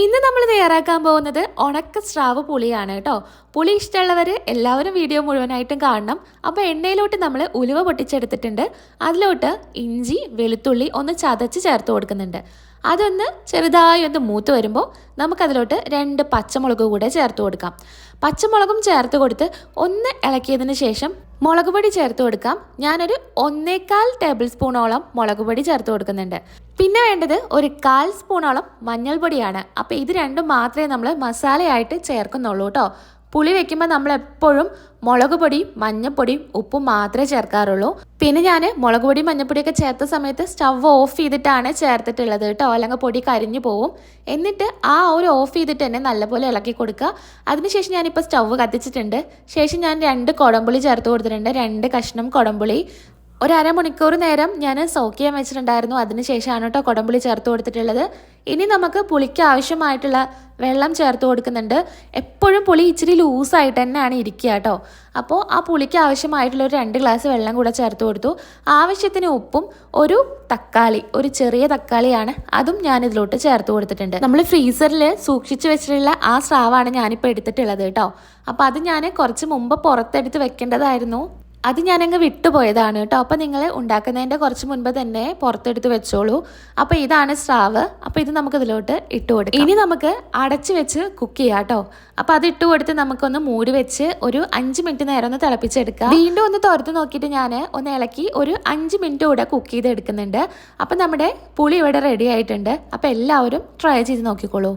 ഇന്ന് നമ്മൾ തയ്യാറാക്കാൻ പോകുന്നത് ഉണക്ക സ്രാവ് പുളിയാണ് കേട്ടോ. പുളി ഇഷ്ടമുള്ളവർ എല്ലാവരും വീഡിയോ മുഴുവനായിട്ടും കാണണം. അപ്പോൾ എണ്ണയിലോട്ട് നമ്മൾ ഉലുവ പൊട്ടിച്ചെടുത്തിട്ടുണ്ട്. അതിലോട്ട് ഇഞ്ചി വെളുത്തുള്ളി ഒന്ന് ചതച്ച് ചേർത്ത് കൊടുക്കുന്നുണ്ട്. അതൊന്ന് ചെറുതായി ഒന്ന് മൂത്ത് വരുമ്പോൾ നമുക്കതിലോട്ട് രണ്ട് പച്ചമുളക് കൂടെ ചേർത്ത് കൊടുക്കാം. പച്ചമുളകും ചേർത്ത് കൊടുത്ത് ഒന്ന് ഇളക്കിയതിന് ശേഷം മുളക് പൊടി ചേർത്ത് കൊടുക്കാം. ഞാനൊരു ഒന്നേകാൽ ടേബിൾ സ്പൂണോളം മുളക് പൊടി ചേർത്ത് കൊടുക്കുന്നുണ്ട്. പിന്നെ വേണ്ടത് ഒരു കാൽ സ്പൂണോളം മഞ്ഞൾപ്പൊടിയാണ് അപ്പോൾ ഇത് രണ്ടും മാത്രമേ നമ്മൾ മസാലയായിട്ട് ചേർക്കുന്നുള്ളൂ കേട്ടോ. പുളി വെക്കുമ്പോൾ നമ്മൾ എപ്പോഴും മുളക് പൊടി മഞ്ഞപ്പൊടി ഉപ്പും മാത്രമേ ചേർക്കാറുള്ളൂ. പിന്നെ ഞാൻ മുളക് പൊടി മഞ്ഞൾപ്പൊടിയൊക്കെ ചേർത്ത സമയത്ത് സ്റ്റവ് ഓഫ് ചെയ്തിട്ടാണ് ചേർത്തിട്ടുള്ളത് കേട്ടോ. അല്ലെങ്കിൽ പൊടി കരിഞ്ഞു പോവും. എന്നിട്ട് ആ ഒരു ഓഫ് ചെയ്തിട്ട് തന്നെ നല്ലപോലെ ഇളക്കി കൊടുക്കുക. അതിനുശേഷം ഞാനിപ്പോൾ സ്റ്റവ് കത്തിച്ചിട്ടുണ്ട്. ശേഷം ഞാൻ രണ്ട് കുടംപുളി ചേർത്ത് കൊടുത്തിട്ടുണ്ട്. രണ്ട് കഷ്ണം കുടംപുളി. ഒരു അരമണിക്കൂർ നേരം ഞാൻ സോക്ക് ചെയ്യാൻ വെച്ചിട്ടുണ്ടായിരുന്നു അതിനുശേഷമാണ് കേട്ടോ കുടംപുളി ചേർത്ത് കൊടുത്തിട്ടുള്ളത്. ഇനി നമുക്ക് പുളിക്ക് ആവശ്യമായിട്ടുള്ള വെള്ളം ചേർത്ത് കൊടുക്കുന്നുണ്ട്. എപ്പോഴും പുളി ഇച്ചിരി ലൂസായിട്ട് തന്നെയാണ് ഇരിക്കുക കേട്ടോ. അപ്പോൾ ആ പുളിക്ക് ആവശ്യമായിട്ടുള്ള ഒരു രണ്ട് ഗ്ലാസ് വെള്ളം കൂടെ ചേർത്ത് കൊടുത്തു. ആവശ്യത്തിന് ഉപ്പും ഒരു തക്കാളി ഒരു ചെറിയ തക്കാളിയാണ് അതും ഞാൻ ഇതിലോട്ട് ചേർത്ത് കൊടുത്തിട്ടുണ്ട്. നമ്മൾ ഫ്രീസറിൽ സൂക്ഷിച്ചു വെച്ചിട്ടുള്ള ആ സ്രാവാണ് ഞാനിപ്പോൾ എടുത്തിട്ടുള്ളത് കേട്ടോ. അപ്പോൾ അത് ഞാൻ കുറച്ച് മുമ്പ് പുറത്തെടുത്ത് വെക്കേണ്ടതായിരുന്നു. അത് ഞാനങ്ങ് വിട്ടുപോയതാണ് കേട്ടോ. അപ്പോൾ നിങ്ങൾ ഉണ്ടാക്കുന്നതിന്റെ കുറച്ച് മുൻപ് തന്നെ പുറത്തെടുത്ത് വെച്ചോളൂ. അപ്പോൾ ഇതാണ് സ്രാവ്. അപ്പോൾ ഇത് നമുക്ക് ഇതിലോട്ട് ഇട്ട് കൊടുക്കാം. ഇനി നമുക്ക് അടച്ച് വെച്ച് കുക്ക് ചെയ്യാം കേട്ടോ. അപ്പോൾ അത് ഇട്ട് കൊടുത്ത് നമുക്കൊന്ന് മൂടി വെച്ച് ഒരു അഞ്ച് മിനിറ്റ് നേരം ഒന്ന് തിളപ്പിച്ചെടുക്കാം. വീണ്ടും ഒന്ന് തുറത്ത് നോക്കിയിട്ട് ഞാൻ ഒന്ന് ഇളക്കി ഒരു അഞ്ച് മിനിറ്റ് കൂടെ കുക്ക് ചെയ്ത് എടുക്കുന്നുണ്ട് അപ്പോൾ നമ്മുടെ പുളി ഇവിടെ റെഡി ആയിട്ടുണ്ട്. അപ്പോൾ എല്ലാവരും ട്രൈ ചെയ്ത് നോക്കിക്കോളൂ.